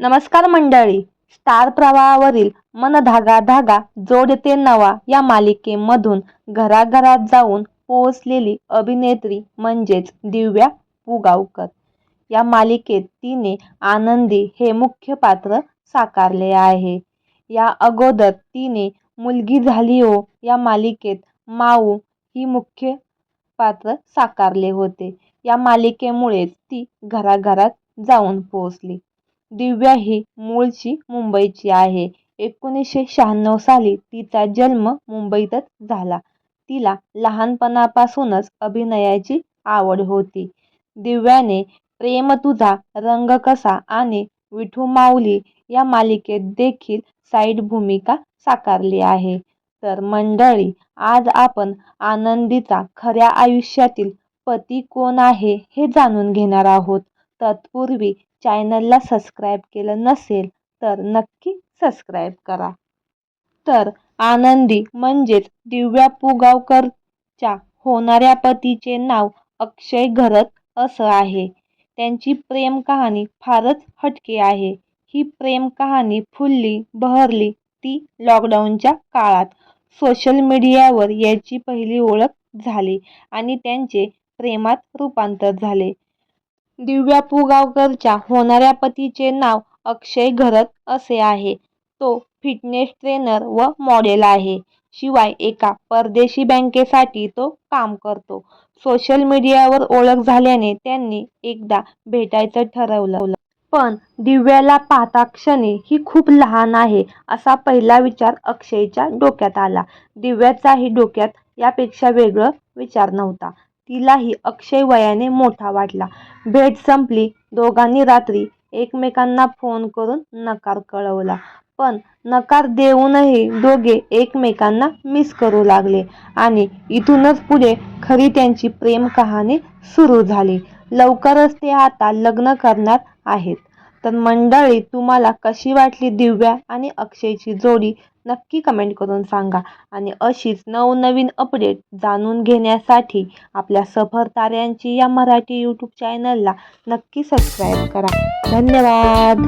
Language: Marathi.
नमस्कार मंडळी. स्टार प्रवाहावरील मन धागा धागा जोडते नवा या मालिकेमधून घराघरात जाऊन पोहोचलेली अभिनेत्री म्हणजेच दिव्या पुगावकर. या मालिकेत तिने आनंदी हे मुख्य पात्र साकारले आहे. या अगोदर तिने मुलगी झाली हो या मालिकेत माऊ ही मुख्य पात्र साकारले होते. या मालिकेमुळेच ती घराघरात जाऊन पोहोचली. दिव्या ही मूळची मुंबईची आहे. एकोणीसशे शहाण्णव साली तिचा जन्म मुंबईतच झाला. तिला लहानपणापासूनच अभिनयाची आवड होती. दिव्याने प्रेम तुझा रंग कसा आणि विठू माऊली या मालिकेत देखील साईड भूमिका साकारली आहे. तर मंडळी आज आपण आनंदीचा खऱ्या आयुष्यातील पती कोण आहे हे जाणून घेणार आहोत. तत्पूर्वी चॅनलला सबस्क्राईब केलं नसेल तर नक्की सबस्क्राईब करा. तर आनंदी म्हणजेच दिव्या पुगावकरच्या होणाऱ्या पतीचे नाव अक्षय घरत असं आहे. त्यांची प्रेम कहाणी फारच हटके आहे. ही प्रेम कहाणी फुलली बहरली ती लॉकडाऊनच्या काळात. सोशल मीडियावर याची पहिली ओळख झाली आणि त्यांचे प्रेमात रूपांतर झाले. दिव्या पुगावकरच्या होणाऱ्या पतीचे नाव अक्षय घरत असे आहे. तो फिटनेस ट्रेनर व मॉडेल आहे. शिवाय एका परदेशी बँकेसाठी तो काम करतो. सोशल मीडियावर ओळख झाल्याने त्यांनी एकदा भेटायचं ठरवलं. पण दिव्याला पाहता क्षणी ही खूप लहान आहे असा पहिला विचार अक्षयच्या डोक्यात आला. दिव्याचाही डोक्यात यापेक्षा वेगळं विचार नव्हता. तिलाही अक्षय वयाने मोठा वाटला. भेट संपली. दोघांनी रात्री एकमेकांना फोन करून नकार कळवला. पण नकार देऊनही दोघे एकमेकांना मिस करू लागले आणि इथूनच पुढे खरी त्यांची प्रेम कहाणी सुरू झाली. लवकरच ते आता लग्न करणार आहेत. तर मंडळी तुम्हाला कशी वाटली दिव्या आणि अक्षयची जोडी? नक्की कमेंट करून सांगा. आणि अशीच नवनवीन अपडेट जाणून घेण्यासाठी आपल्या सफर ताऱ्यांची या मराठी यूट्यूब चॅनलला नक्की सबस्क्राईब करा. धन्यवाद!